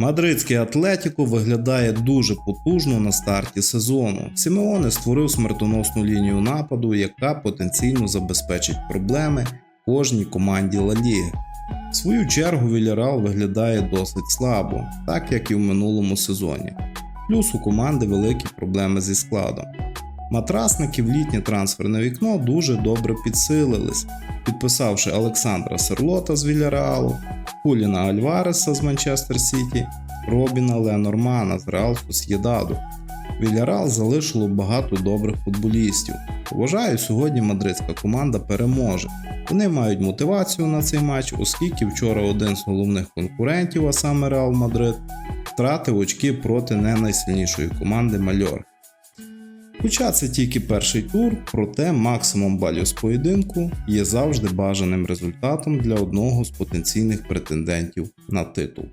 Мадридський Атлетіко виглядає дуже потужно на старті сезону. Сімеоне створив смертоносну лінію нападу, яка потенційно забезпечить проблеми кожній команді Ла Ліги. В свою чергу Вільярал виглядає досить слабо, так як і в минулому сезоні. Плюс у команди великі проблеми зі складом. Матрасники в літнє трансферне вікно дуже добре підсилились, підписавши Олександра Серлота з Вільяреалу, Хуліна Альвареса з Манчестер Сіті, Робіна Ленормана з Реал Сосєдаду. Вільяреал залишило багато добрих футболістів. Вважаю, сьогодні мадридська команда переможе. Вони мають мотивацію на цей матч, оскільки вчора один з головних конкурентів, а саме Реал Мадрид, втратив очки проти не найсильнішої команди Мальор. Хоча це тільки перший тур, проте максимум балів з поєдинку є завжди бажаним результатом для одного з потенційних претендентів на титул.